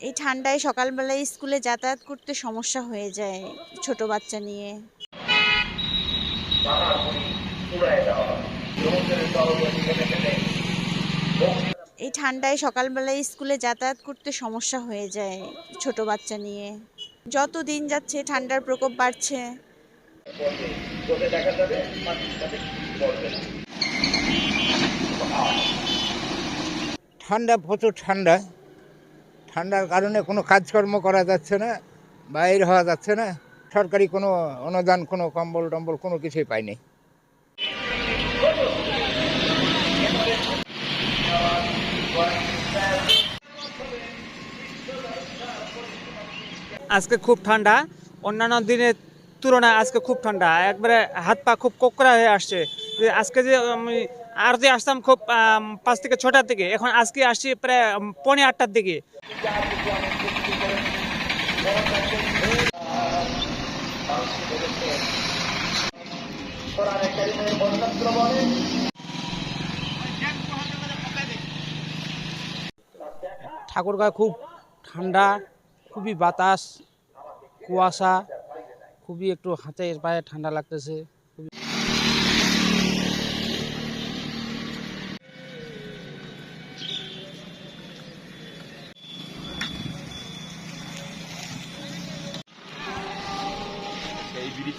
এই ঠান্ডায় সকালবেলায় স্কুলে যাতায়াত করতে সমস্যা হয়ে যায় ছোট বাচ্চা নিয়ে। এই ঠান্ডায় সকালবেলায় স্কুলে যাতায়াত করতে সমস্যা হয়ে যায় ছোট বাচ্চা নিয়ে। যত দিন যাচ্ছে ঠান্ডার প্রকোপ বাড়ছে। ঠান্ডা, প্রচুর ঠান্ডা। ঠান্ডার কারণে কোনো কাজকর্ম করা যাচ্ছে না, বাইর হওয়া যাচ্ছে না, সরকারি কোনো অনুদান, কোনো কম্বল টম্বল কোনো কিছুই পাইনি। আজকে খুব ঠান্ডা, অন্যান্য দিনের তুলনায় আজকে খুব ঠান্ডা, একবারে হাত পা খুব কোকড়া হয়ে আসছে। আজকে যে আমি আরতি আসতাম খুব পাঁচ থেকে ছটার দিকে, এখন আজকে আসছি প্রায় পৌনে আটটার দিকে। ঠাকুরগাঁও খুব ঠান্ডা, খুবই বাতাস, কুয়াশা, খুবই একটু হাতে পায়ে ঠান্ডা লাগতেছে। এই ব্রিজ